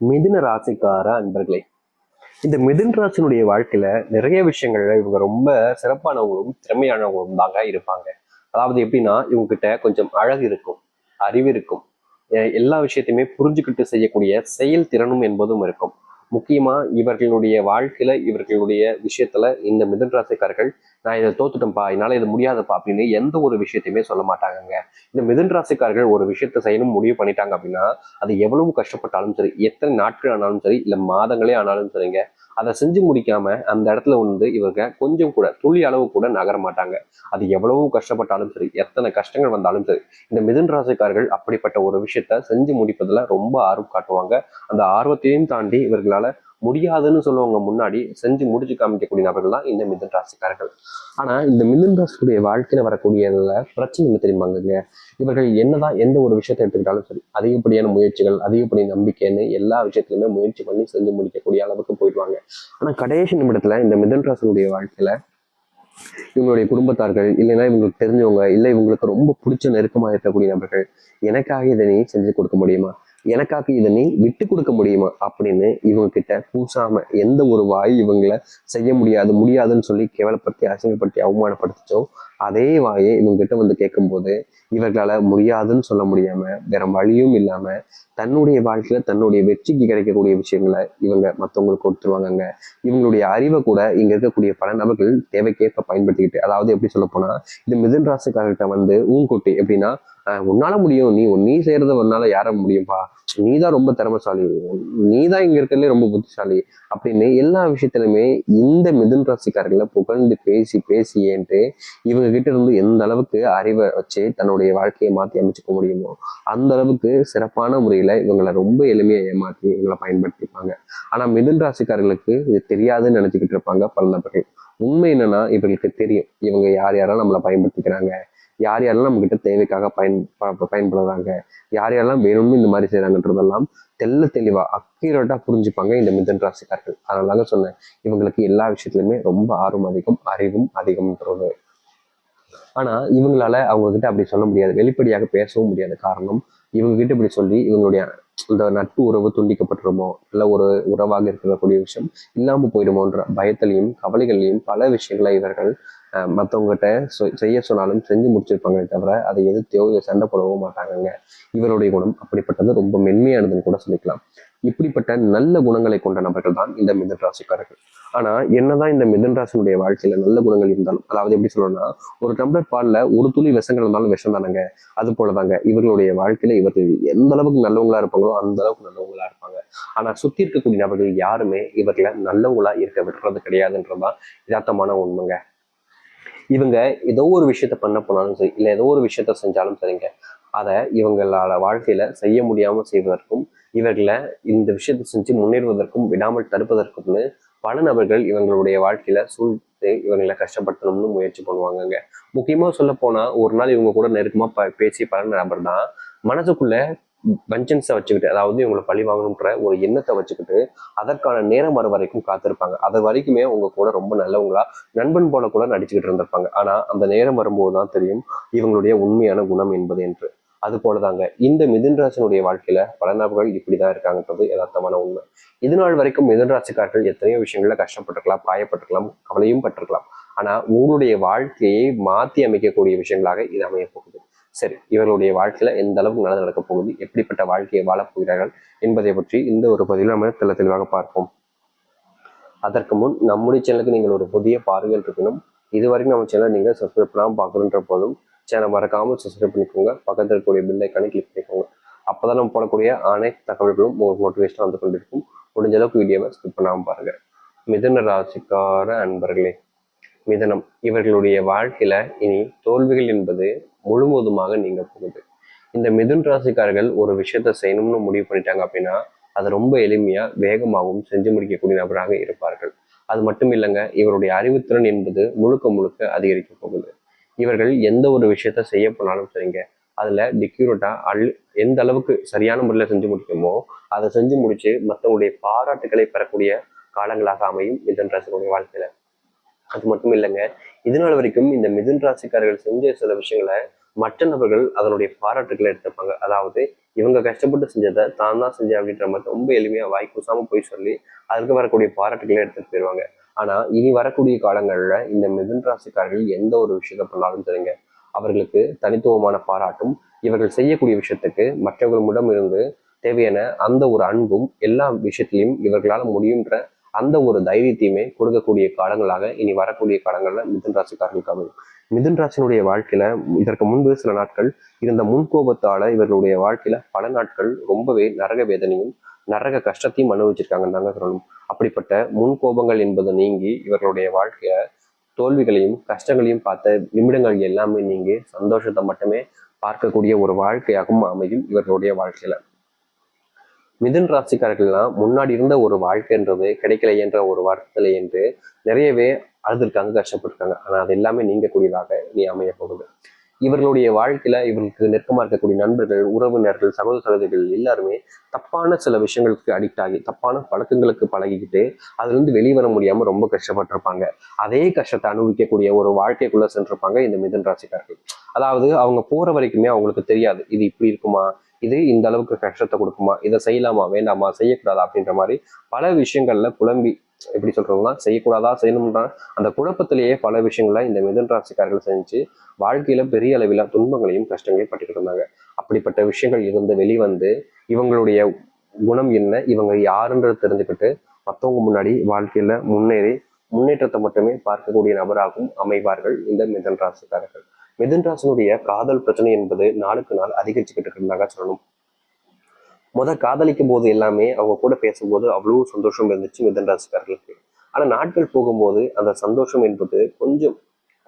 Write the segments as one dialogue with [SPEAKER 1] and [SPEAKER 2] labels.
[SPEAKER 1] மிதுன ராசிக்கார அன்பர்களே இந்த மிதுன் ராசினுடைய வாழ்க்கையில நிறைய விஷயங்கள்ல இவங்க ரொம்ப சிறப்பானவங்களும் திறமையானவங்களும் தாங்க இருப்பாங்க. அதாவது எப்படின்னா இவங்க கிட்ட கொஞ்சம் அழகு இருக்கும் அறிவு இருக்கும். எல்லா விஷயத்தையுமே புரிஞ்சுக்கிட்டு செய்யக்கூடிய செயல் திறனும் என்பதும் இருக்கும். முக்கியமா இவர்களுடைய வாழ்க்கையில இவர்களுடைய விஷயத்துல இந்த மிதன் ராசிக்காரர்கள் நான் இதை தோத்துட்டேன்ப்பா என்னால இது முடியாதப்பா அப்படின்னு எந்த ஒரு விஷயத்தையுமே சொல்ல மாட்டாங்கங்க. இந்த மிதன் ராசிக்காரர்கள் ஒரு விஷயத்த செய்யணும் முடிவு பண்ணிட்டாங்க அப்படின்னா அது எவ்வளவு கஷ்டப்பட்டாலும் சரி எத்தனை நாட்கள் ஆனாலும் சரி இல்ல மாதங்களே ஆனாலும் சரிங்க அதை செஞ்சு முடிக்காம அந்த இடத்துல வந்து இவங்க கொஞ்சம் கூட துளி அளவு கூட நகர மாட்டாங்க. அது எவ்வளவு கஷ்டப்பட்டாலும் சரி எத்தனை கஷ்டங்கள் வந்தாலும் சரி இந்த மிதுன் ராசிக்காரர்கள் அப்படிப்பட்ட ஒரு விஷயத்த செஞ்சு முடிப்பதுல ரொம்ப ஆர்வம் காட்டுவாங்க. அந்த ஆர்வத்தையும் தாண்டி இவர்களால முடியாதுன்னு சொல்லுவாங்க முன்னாடி செஞ்சு முடிச்சு காமிக்கக்கூடிய நபர்கள் தான் இந்த மிதன் ராசிக்காரர்கள். ஆனா இந்த மிதன் ராசியுடைய வாழ்க்கையில வரக்கூடியதுல பிரச்சனை தெரியுமாங்க இவர்கள் என்னதான் எந்த ஒரு விஷயத்தை எடுத்துக்கிட்டாலும் சரி அதிகப்படியான முயற்சிகள் அதிகப்படியான நம்பிக்கைன்னு எல்லா விஷயத்துலையுமே முயற்சி பண்ணி செஞ்சு முடிக்கக்கூடிய அளவுக்கு போயிடுவாங்க. ஆனா கடைசி நிமிடத்துல இந்த மிதன் ராசனுடைய வாழ்க்கையில இவங்களுடைய குடும்பத்தார்கள் இல்லைன்னா இவங்களுக்கு தெரிஞ்சவங்க இல்லை இவங்களுக்கு ரொம்ப பிடிச்ச நெருக்கமா இருக்கக்கூடிய நபர்கள் எனக்காக இதை நீ செஞ்சு கொடுக்க முடியுமா? எனக்காக இதை நீ விட்டு கொடுக்க முடியுமா அப்படின்னு இவங்க கிட்ட பூசாம எந்த ஒரு வாய் இவங்களை செய்ய முடியாது முடியாதுன்னு சொல்லி கேவலப்படுத்தி அசிங்கப்படுத்தி அவமானப்படுத்திச்சோ அதே வாயை இவங்க கிட்ட வந்து கேட்கும்போது இவர்களால முடியாதுன்னு சொல்ல முடியாம வேற வழியும் இல்லாம தன்னுடைய வாழ்க்கையில தன்னுடைய வெற்றிக்கு கிடைக்கக்கூடிய விஷயங்களை இவங்க மற்றவங்களுக்கு கொடுத்துருவாங்கங்க. இவங்களுடைய அறிவை கூட இங்க இருக்கக்கூடிய பல நபர்கள் தேவைக்கேற்ப பயன்படுத்திக்கிட்டு அதாவது எப்படி சொல்ல போனா இது மிதன் ராசிக்காரர்கிட்ட வந்து ஊங்கொட்டி எப்படின்னா உன்னால முடியும். நீ நீ செய்யறத உன்னால யார முடியும்பா? நீ தான் ரொம்ப திறமசாலி. நீ தான் இங்க இருக்கிறதுலே ரொம்ப புத்திசாலி. அப்படின்னு எல்லா விஷயத்திலுமே இந்த மிதுன் ராசிக்காரர்களை புகழ்ந்து பேசி பேசி ஏன்ட்டு இவங்க கிட்ட இருந்து எந்த அளவுக்கு அறிவை வச்சு தன்னுடைய வாழ்க்கையை மாற்றி அமைச்சுக்க முடியுமோ அந்த அளவுக்கு சிறப்பான முறையில இவங்களை ரொம்ப எளிமையா ஏமாத்தி இவங்களை பயன்படுத்திப்பாங்க. ஆனா மிதுன் ராசிக்காரர்களுக்கு இது தெரியாதுன்னு நினைச்சுக்கிட்டு இருப்பாங்க பல நபர்கள். உண்மை என்னன்னா இவங்களுக்கு தெரியும். இவங்க யார் யாரெல்லாம் நம்மளை பயன்படுத்திக்கிறாங்க? யார் யாரெல்லாம் நம்ம கிட்ட தேவைக்காக பயன் ப- பயன்படுறாங்க? யார் யாரெல்லாம் வேணும்னு இந்த மாதிரி செய்யறாங்கன்றதெல்லாம் தெள்ள தெளிவா அக்யூரேட்டா புரிஞ்சுப்பாங்க இந்த மிதன் ராசிக்காரர்கள். அதனால சொன்னேன் இவங்களுக்கு எல்லா விஷயத்துலயுமே ரொம்ப ஆர்வம் அதிகம் அறிவும் அதிகம்ன்றது. ஆனா இவங்களால அவங்க கிட்ட அப்படி சொல்ல முடியாது. வெளிப்படையாக பேசவும் முடியாது. காரணம் இவங்க கிட்ட இப்படி சொல்லி இவங்களுடைய இந்த நட்பு உறவு துண்டிக்கப்பட்டுருமோ இல்லை ஒரு உறவாக இருக்கக்கூடிய விஷயம் இல்லாம போயிடுமோன்ற பயத்திலையும் கவலைகள்லையும் பல விஷயங்களை இவர்கள் மற்றவங்ககிட்ட சொ- செய்ய சொன்னாலும் செஞ்சு முடிச்சிருப்பாங்களே தவிர அதை எதிர்த்தையோ இதை சண்டை போடவோ மாட்டாங்கங்க. இவருடைய குணம் அப்படிப்பட்டது ரொம்ப மென்மையானதுன்னு கூட சொல்லிக்கலாம். இப்படிப்பட்ட நல்ல குணங்களை கொண்ட நபர்கள் தான் இந்த மிதன் ராசிக்காரர்கள். ஆனா என்னதான் இந்த மிதன் ராசினுடைய வாழ்க்கையில நல்ல குணங்கள் இருந்தாலும் அதாவது எப்படி சொல்லணும்னா ஒரு டம்ளர் பால்ல ஒரு துளி விஷங்கள் இருந்தாலும் விஷம் தானங்க. அது போலதாங்க இவர்களுடைய வாழ்க்கையில இவர்கள் எந்த அளவுக்கு நல்லவங்களா இருப்பாங்களோ அந்த அளவுக்கு நல்லவங்களா இருப்பாங்க. ஆனா சுத்தி இருக்கக்கூடிய நபர்கள் யாருமே இவர்களை நல்லவங்களா இருக்க விடுறது கிடையாதுன்றதுதான் யதார்த்தமான உண்மைங்க. இவங்க ஏதோ ஒரு விஷயத்த பண்ண போனாலும் சரி இல்லை ஏதோ ஒரு விஷயத்த செஞ்சாலும் சரிங்க. அதை இவங்களோட வாழ்க்கையில செய்ய முடியாம செய்வதற்கும் இவர்களை இந்த விஷயத்தை செஞ்சு முன்னேறுவதற்கும் விடாமல் தடுப்பதற்கும்னு பல நபர்கள் இவங்களுடைய வாழ்க்கையில சூழ்த்து இவங்களை கஷ்டப்படுத்தணும்னு முயற்சி பண்ணுவாங்கங்க. முக்கியமா சொல்ல போனா ஒரு நாள் இவங்க கூட நெருக்கமா ப- பேசி பல நபர் தான் மனசுக்குள்ள வெஞ்சன்ஸை வச்சுக்கிட்டு அதாவது இவங்களை பழி வாங்கணுன்ற ஒரு எண்ணத்தை வச்சுக்கிட்டு அதற்கான நேரம் வர வரைக்கும் காத்திருப்பாங்க. அது வரைக்குமே உங்க கூட ரொம்ப நல்லவங்களா நண்பன் போல கூட நடிச்சுக்கிட்டு இருந்திருப்பாங்க. ஆனா அந்த நேரம் வரும்போது தான் தெரியும் இவங்களுடைய உண்மையான குணம் என்பது என்று. அது போலதாங்க இந்த மிதுன்ராசனுடைய வாழ்க்கையில பல நபர்கள் இப்படிதான் இருக்காங்கன்றது யதார்த்தமான உண்மை. இது நாள் வரைக்கும் மிதுன்ராசிக்காரர்கள் எத்தனையோ விஷயங்கள்ல கஷ்டப்பட்டிருக்கலாம் காயப்பட்டிருக்கலாம் கவலையும் பட்டிருக்கலாம். ஆனா உங்களுடைய வாழ்க்கையை மாற்றி அமைக்கக்கூடிய விஷயங்களாக இது அமைய போகுது. சரி இவர்களுடைய வாழ்க்கையில எந்த அளவுக்கு நல்லது நடக்க போகுது எப்படிப்பட்ட வாழ்க்கையை வாழப் போகிறார்கள் என்பதை பற்றி இந்த ஒரு பதிவில் நம்ம தெள்ள தெளிவாக பார்ப்போம். அதற்கு முன் நம்முடைய சேனலுக்கு நீங்கள் ஒரு புதிய பார்வையில் இருக்கணும் இது வரைக்கும் நம்ம சேனலை நீங்கள் சப்ஸ்கிரைப் பண்ணாமல் பார்க்கணுன்ற போதும் சேனல் மறக்காமல் சப்ஸ்கிரைப் பண்ணிக்கோங்க. பக்கத்தில் இருக்கக்கூடிய பில் ஐக்கானை கிளிக் பண்ணிக்கோங்க. அப்பதான் நம்ம போடக்கூடிய அனைத்து தகவல்களும் உங்களுக்கு நோட்டிஃபிகேஷன் வந்து கொண்டிருக்கும். முடிஞ்ச அளவுக்கு வீடியோவை ஸ்கிப் பண்ணாமல் பாருங்கள் மிதுன ராசிக்கார அன்பர்களே மிதனம். இவர்களுடைய வாழ்க்கையில இனி தோல்விகள் என்பது முழுவதுமாக நீங்க போகுது. இந்த மிதுன் ராசிக்காரர்கள் ஒரு விஷயத்த செய்யணும்னு முடிவு பண்ணிட்டாங்க அப்படின்னா அது ரொம்ப எளிமையா வேகமாகவும் செஞ்சு முடிக்கக்கூடிய நபராக இருப்பார்கள். அது மட்டும் இல்லைங்க இவருடைய அறிவுத்திறன் என்பது முழுக்க முழுக்க அதிகரிக்க போகுது. இவர்கள் எந்த ஒரு விஷயத்த செய்ய போனாலும் சரிங்க அதுல டிக்யூரட்டா அல் எந்த அளவுக்கு சரியான முறையில் செஞ்சு முடிக்குமோ அதை செஞ்சு முடிச்சு மற்றவங்களுடைய பாராட்டுகளை பெறக்கூடிய காலங்களாக அமையும் மிதன் ராசிகளுடைய வாழ்க்கையில. அது மட்டும் இல்லைங்க. இதனால் வரைக்கும் இந்த மிதுன் ராசிக்காரர்கள் செஞ்ச சில விஷயங்களை மற்ற நபர்கள் அதனுடைய பாராட்டுகளை எடுத்துப்பாங்க. அதாவது இவங்க கஷ்டப்பட்டு செஞ்சதை தான் தான் செஞ்சேன் அப்படின்ற மாதிரி ரொம்ப எளிமையாக வாய் கூசாமல் போய் சொல்லி அதுக்கு வரக்கூடிய பாராட்டுகளை எடுத்துட்டு போயிடுவாங்க ஆனா இனி வரக்கூடிய காலங்களில் இந்த மிதுன் ராசிக்காரர்கள் எந்த ஒரு விஷயத்தை பண்ணாலும் தெரியுங்க அவர்களுக்கு தனித்துவமான பாராட்டும் இவர்கள் செய்யக்கூடிய விஷயத்துக்கு மற்றவர்களிடம் இருந்து தேவையான அந்த ஒரு அன்பும் எல்லா விஷயத்திலையும் இவர்களால் முடியுன்ற அந்த ஒரு தைரியத்தையுமே கொடுக்கக்கூடிய காலங்களாக இனி வரக்கூடிய காலங்களில் மிதுன் ராசிக்காரர்களுக்கு அமையும். மிதுன் ராசினுடைய வாழ்க்கையில இதற்கு முன்பு சில நாட்கள் இருந்த முன்கோபத்தால இவர்களுடைய வாழ்க்கையில பல நாட்கள் ரொம்பவே நரக வேதனையும் நரக கஷ்டத்தையும் அனுபவிச்சிருக்காங்கன்னு தாங்க சொல்லணும். அப்படிப்பட்ட முன்கோபங்கள் என்பது நீங்கி இவர்களுடைய வாழ்க்கைய தோல்விகளையும் கஷ்டங்களையும் பார்த்த நிமிடங்கள் எல்லாமே நீங்கி சந்தோஷத்தை மட்டுமே பார்க்கக்கூடிய ஒரு வாழ்க்கையாகவும் அமையும் இவர்களுடைய வாழ்க்கையில. மிதுன் ராசிக்காரர்கள்லாம் முன்னாடி இருந்த ஒரு வாழ்க்கைன்றது கிடைக்கலையென்ற ஒரு வருத்தலை என்று நிறையவே அழுதுருக்காங்க கஷ்டப்பட்டிருக்காங்க. ஆனா அது எல்லாமே நீங்கக்கூடியதாக நீ அமைய போகுது. இவர்களுடைய வாழ்க்கையில இவர்களுக்கு நெருக்கமா இருக்கக்கூடிய நண்பர்கள் உறவினர்கள் சகோதர சகோதரிகள் எல்லாருமே தப்பான சில விஷயங்களுக்கு அடிக்ட் ஆகி தப்பான பழக்கங்களுக்கு பழகிக்கிட்டு அதுல இருந்து வெளிவர முடியாம ரொம்ப கஷ்டப்பட்டிருப்பாங்க. அதே கஷ்டத்தை அனுபவிக்கக்கூடிய ஒரு வாழ்க்கைக்குள்ள சென்றிருப்பாங்க இந்த மிதுன் ராசிக்காரர்கள். அதாவது அவங்க போற வரைக்குமே அவங்களுக்கு தெரியாது இது இப்படி இருக்குமா இது இந்த அளவுக்கு கஷ்டத்தை கொடுக்குமா? இதை செய்யலாமா? வேண்டாமா? செய்யக்கூடாதா? அப்படின்ற மாதிரி பல விஷயங்கள்ல குழம்பி எப்படி சொல்றோம்னா செய்யக்கூடாதா? செய்யணும்ன்ற அந்த குழப்பத்திலேயே பல விஷயங்களை இந்த மிதன் ராசிக்காரர்கள் செஞ்சு வாழ்க்கையில பெரிய அளவில் துன்பங்களையும் கஷ்டங்களையும் பட்டுக்கிட்டு இருந்தாங்க. அப்படிப்பட்ட விஷயங்கள் இருந்து வெளிவந்து இவங்களுடைய குணம் என்ன? இவங்க யாருன்றது தெரிஞ்சுக்கிட்டு மற்றவங்க முன்னாடி வாழ்க்கையில முன்னேறி முன்னேற்றத்தை மட்டுமே பார்க்கக்கூடிய நபராகவும் அமைவார்கள் இந்த மிதன் ராசிக்காரர்கள். மிதுன்ராசனுடைய காதல் பிரச்சனை என்பது நாளுக்கு நாள் அதிகரிச்சுக்கிட்டு இருக்கிறதாக சொல்லணும். முத காதலிக்கும் போது எல்லாமே அவங்க கூட பேசும்போது அவ்வளவு சந்தோஷம் இருந்துச்சு மிதன் ராசிக்காரர்களுக்கு ஆனா நாட்கள் போகும்போது அந்த சந்தோஷம் என்பது கொஞ்சம்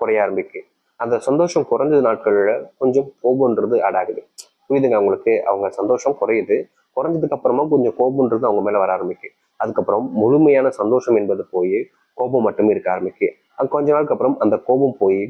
[SPEAKER 1] குறைய ஆரம்பிக்கு. அந்த சந்தோஷம் குறைஞ்ச நாட்களில் கொஞ்சம் கோபம்ன்றது ஆட் ஆகுது. புரியுதுங்க அவங்களுக்கு அவங்க சந்தோஷம் குறையுது. குறைஞ்சதுக்கு அப்புறமா கொஞ்சம் கோபம்ன்றது அவங்க மேல வர ஆரம்பிக்கு. அதுக்கப்புறம் முழுமையான சந்தோஷம் என்பது போய் கோபம் மட்டுமே இருக்க ஆரம்பிக்கு. கொஞ்ச நாளுக்கு அப்புறம் அந்த கோபம் போய்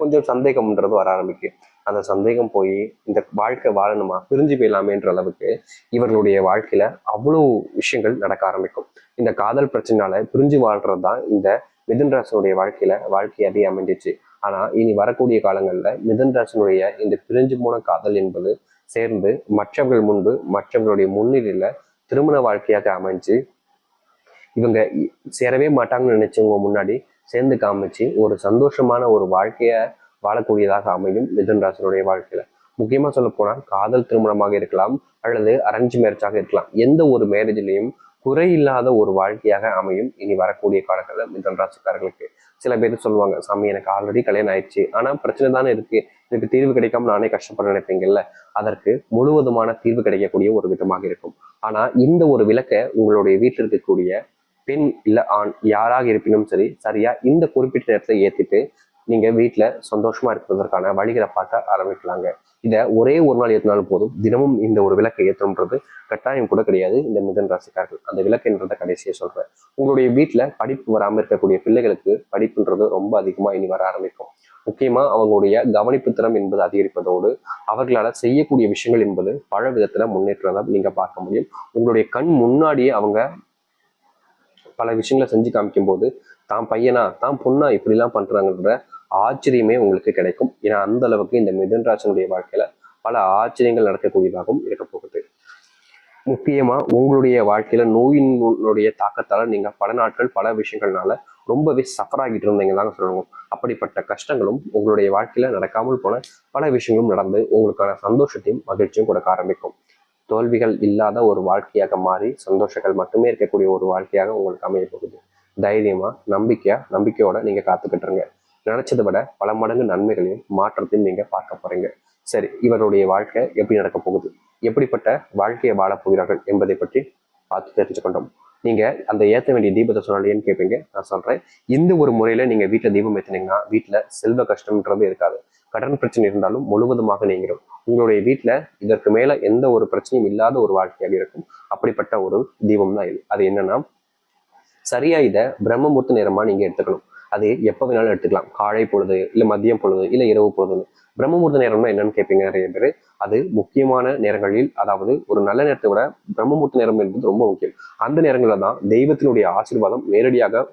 [SPEAKER 1] கொஞ்சம் சந்தேகம்ன்றது வர ஆரம்பிக்கு. அந்த சந்தேகம் போய் இந்த வாழ்க்கை வாழணுமா? பிரிஞ்சு போயிடலாமேன்ற அளவுக்கு இவர்களுடைய வாழ்க்கையில அவ்வளவு விஷயங்கள் நடக்க ஆரம்பிக்கும். இந்த காதல் பிரச்சனைனால பிரிஞ்சு வாழ்றது தான் இந்த மிதன் ராசனுடைய வாழ்க்கையில வாழ்க்கையாவே அமைஞ்சிச்சு. ஆனா இனி வரக்கூடிய காலங்கள்ல மிதன் ராசனுடைய இந்த பிரிஞ்சு போன காதல் என்பது சேர்ந்து மற்றவர்கள் முன்பு மற்றவர்களுடைய முன்னிலையில திருமண வாழ்க்கையாக அமைஞ்சு இவங்க சேரவே மாட்டாங்கன்னு நினைச்சவங்க முன்னாடி சேர்ந்து காமிச்சு ஒரு சந்தோஷமான ஒரு வாழ்க்கையை வாழக்கூடியதாக அமையும் மிதுன் ராசனுடைய வாழ்க்கையில. முக்கியமா சொல்ல போனால் காதல் திருமணமாக இருக்கலாம் அல்லது அரேஞ்ச் மேரேஜாக இருக்கலாம். எந்த ஒரு மேரேஜ்லையும் குறையில்லாத ஒரு வாழ்க்கையாக அமையும் இனி வரக்கூடிய காலங்களில் மிதன் ராசிக்காரர்களுக்கு. சில பேர் சொல்லுவாங்க சாமி எனக்கு ஆல்ரெடி கல்யாணம் ஆயிடுச்சு. ஆனால் பிரச்சனை தானே இருக்கு. இதுக்கு தீர்வு கிடைக்காம நானே கஷ்டப்பட நினைப்பீங்கல்ல? அதற்கு முழுவதுமான தீர்வு கிடைக்கக்கூடிய ஒரு விதமாக இருக்கும். ஆனால் இந்த ஒரு விளக்கை உங்களுடைய வீட்டில் இருக்கக்கூடிய பெண் இல்லை ஆண் யாராக இருப்பினும் சரி சரியா இந்த குறிப்பிட்ட நேரத்தை ஏத்திட்டு நீங்க வீட்டுல சந்தோஷமா இருப்பதற்கான வழிகளை பார்க்க ஆரம்பிக்கலாங்க. இதை ஒரே ஒரு நாள் ஏற்றினாலும் போதும். தினமும் இந்த ஒரு விளக்கை ஏற்றணுன்றது கட்டாயம் கூட கிடையாது. இந்த மிதன் ராசிக்காரர்கள். அந்த விளக்குன்றதை கடைசியை சொல்றேன். உங்களுடைய வீட்டுல படிப்பு வராமல் இருக்கக்கூடிய பிள்ளைகளுக்கு படிப்புன்றது ரொம்ப அதிகமா இனி வர ஆரம்பிக்கும். முக்கியமா அவங்களுடைய கவனிப்பு திறம் என்பது அதிகரிப்பதோடு அவர்களால் செய்யக்கூடிய விஷயங்கள் என்பது பல விதத்துல முன்னேற்றத்தை நீங்க பார்க்க முடியும். உங்களுடைய கண் முன்னாடியே அவங்க பல விஷயங்களை செஞ்சு காமிக்கும் போது தான் பையனா தான் பொண்ணா இப்படிலாம் பண்றாங்கன்ற ஆச்சரியமே உங்களுக்கு கிடைக்கும். ஏன்னா அந்த அளவுக்கு இந்த மிதன்ராஜனுடைய வாழ்க்கையில பல ஆச்சரியங்கள் நடக்கக்கூடியதாகவும் இருக்க போகுது. முக்கியமா உங்களுடைய வாழ்க்கையில நோயினுடைய தாக்கத்தால நீங்க பல நாட்கள் பல விஷயங்கள்னால ரொம்பவே சஃபர் ஆகிட்டு இருந்தீங்க தாங்க சொல்லணும். அப்படிப்பட்ட கஷ்டங்களும் உங்களுடைய வாழ்க்கையில நடக்காமல் போன பல விஷயங்களும் நடந்து உங்களுக்கான சந்தோஷத்தையும் மகிழ்ச்சியும் கொடுக்க ஆரம்பிக்கும். தோல்விகள் இல்லாத ஒரு வாழ்க்கையாக மாறி சந்தோஷங்கள் மட்டுமே இருக்கக்கூடிய ஒரு வாழ்க்கையாக உங்களுக்கு அமைய போகுது. தைரியமா நம்பிக்கையா நம்பிக்கையோட நீங்க காத்துக்கிட்டுருங்க நினைச்சதை விட பல மடங்கு நன்மைகளையும் மாற்றத்தையும் நீங்க பார்க்க போறீங்க. சரி இவருடைய வாழ்க்கை எப்படி நடக்க போகுது? எப்படிப்பட்ட வாழ்க்கையை வாழப் போகிறார்கள் என்பதை பற்றி பார்த்து தெரிஞ்சுக்கொண்டோம் நீங்க அந்த ஏற்ற வேண்டிய தீபத்தை சொன்னாலேன்னு கேட்பீங்க நான் சொல்றேன் இந்த ஒரு முறையில நீங்க வீட்டுல தீபம் ஏற்றினீங்கன்னா வீட்டுல செல்வ கஷ்டம்ன்றது இருக்காது. கடன் பிரச்சனை இருந்தாலும் முழுவதுமாக நீங்கிடும். உங்களுடைய வீட்டுல இதற்கு மேல எந்த ஒரு பிரச்சனையும் இல்லாத ஒரு வாழ்க்கையாக இருக்கும். அப்படிப்பட்ட ஒரு தீபம் தான் இது. அது என்னன்னா சரியா இதை பிரம்மமுத்து நேரமா நீங்க எடுத்துக்கணும். அது எப்போ வேணாலும் எடுத்துக்கலாம். காலை பொழுது இல்லை மதியம் பொழுது இல்லை இரவு பொழுதுன்னு. பிரம்மமுகூர்த்த நேரம்னா என்னன்னு கேட்பீங்க நிறைய பேர். அது முக்கியமான நேரங்களில் அதாவது ஒரு நல்ல நேரத்தை விட பிரம்மமுகூர்த்த நேரம் என்பது ரொம்ப முக்கியம். அந்த நேரங்களில் தான் தெய்வத்தினுடைய ஆசீர்வாதம் நேரடியாக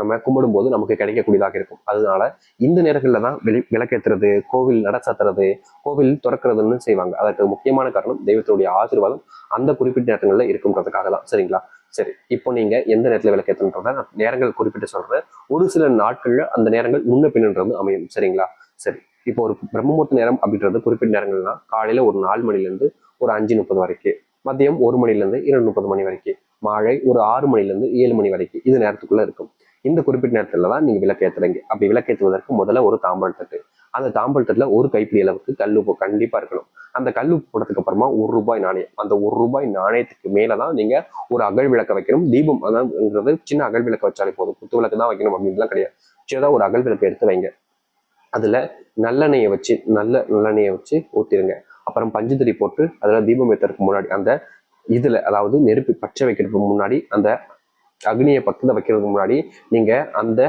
[SPEAKER 1] நம்ம கும்பிடும் போது நமக்கு கிடைக்கக்கூடியதாக இருக்கும். அதனால இந்த நேரங்களில் தான் வெளி விளக்கேற்றுறது கோவில் நடச்சாத்துறது கோவில் திறக்கிறதுன்னு செய்வாங்க. அதற்கு முக்கியமான காரணம் தெய்வத்துடைய ஆசீர்வாதம் அந்த குறிப்பிட்ட நேரங்களில் இருக்குன்றதுக்காக தான். சரிங்களா? சரி இப்போ நீங்க எந்த நேரத்தில் விளக்கேற்றுன்றத நான் நேரங்கள் குறிப்பிட்டு சொல்றேன். ஒரு சில நாட்கள்ல அந்த நேரங்கள் முன்ன பின்னுன்றது அமையும். சரிங்களா? சரி இப்போ ஒரு பிரம்மமுகூர்த்த நேரம் அப்படின்றது குறிப்பிட்ட நேரங்கள்னா காலையில ஒரு நாலு மணில இருந்து ஒரு அஞ்சு முப்பது வரைக்கும் மதியம் ஒரு மணிலேருந்து இரண்டு முப்பது மணி வரைக்கும் மாலை ஒரு ஆறு மணிலேருந்து ஏழு மணி வரைக்கும் இது நேரத்துக்குள்ள இருக்கும். இந்த குறிப்பிட்ட நேரத்துல தான் நீங்க விளக்கேற்றுறீங்க அப்படி விளக்கேற்றுவதற்கு முதல்ல ஒரு தாம்பல் தட்டு. அந்த தாம்பல் தட்டுல ஒரு கைப்பிடி அளவுக்கு கல்லுப்பு கண்டிப்பா இருக்கணும். அந்த கல்லுப்பு போட்டதுக்கு அப்புறமா ஒரு ரூபாய் நாணயம். அந்த ஒரு ரூபாய் நாணயத்துக்கு மேலதான் நீங்க ஒரு அகல் விளக்க வைக்கணும். தீபம் அதான்ங்கிறது சின்ன அகல் விளக்க வச்சாலே போதும். குத்து விளக்கு தான் வைக்கணும் அப்படின்லாம் கிடையாது. சின்னதா ஒரு அகல் விளக்கு எடுத்து வைங்க. அதுல நல்லெண்ணெயை வச்சு நல்ல நல்லெண்ணெயை வச்சு ஊத்திடுங்க. அப்புறம் பஞ்சுத்திரி போட்டு அதுல தீபம் ஏற்றுறதுக்கு முன்னாடி அந்த இதுல அதாவது நெருப்பு பச்சை வைக்கிறதுக்கு முன்னாடி அந்த அக்னியை பக்கத்தில் வைக்கிறதுக்கு முன்னாடி நீங்கள் அந்த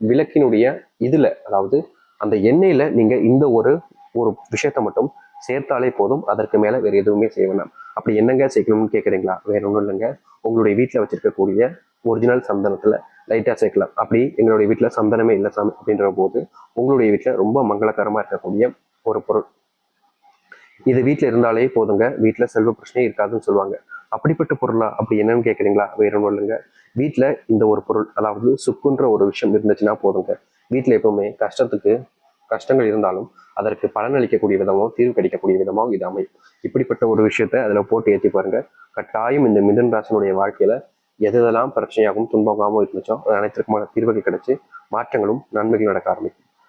[SPEAKER 1] விளக்கினுடைய இதில் அதாவது அந்த எண்ணெயில் நீங்கள் இந்த ஒரு ஒரு விஷயத்த மட்டும் சேர்த்தாலே போதும். அதற்கு மேலே வேறு எதுவுமே செய்ய வேண்டாம் அப்படி என்னங்க சேர்க்கணும்னு கேட்குறீங்களா வேற ஒன்றும் இல்லைங்க. உங்களுடைய வீட்டில் வச்சிருக்கக்கூடிய ஒரிஜினல் சந்தனத்தில் லைட்டாக சேர்க்கலாம். அப்படி எங்களுடைய வீட்டில் சந்தனமே இல்லை சாமி அப்படின்ற போது உங்களுடைய வீட்டில் ரொம்ப மங்களகரமாக இருக்கக்கூடிய ஒரு பொருள். இது வீட்டில் இருந்தாலே போதுங்க. வீட்டில் செல்வ பிரச்சனையே இருக்காதுன்னு சொல்லுவாங்க. அப்படிப்பட்ட பொருளா அப்படி என்னன்னு கேட்குறீங்களா வேற ஒன்றும் இல்லைங்க. வீட்டில் இந்த ஒரு பொருள் அதாவது சுக்குன்ற ஒரு விஷயம் இருந்துச்சுன்னா போதுங்க. வீட்டில் எப்பவுமே கஷ்டத்துக்கு கஷ்டங்கள் இருந்தாலும் அதற்கு பலனளிக்கக்கூடிய விதமாகவும் தீர்வு கிடைக்கக்கூடிய விதமாகவும் இது அமையும். இப்படிப்பட்ட ஒரு விஷயத்த அதில் போட்டு ஏற்றி பாருங்க. கட்டாயம் இந்த மிதன் ராசனுடைய வாழ்க்கையில எதெல்லாம் பிரச்சனையாகவும் துன்பமாகவும் இருந்துச்சோ அது அனைத்திற்குமான தீர்வுகள் கிடைச்சி மாற்றங்களும் நன்மைகளும் நடக்க ஆரம்பிக்கும்.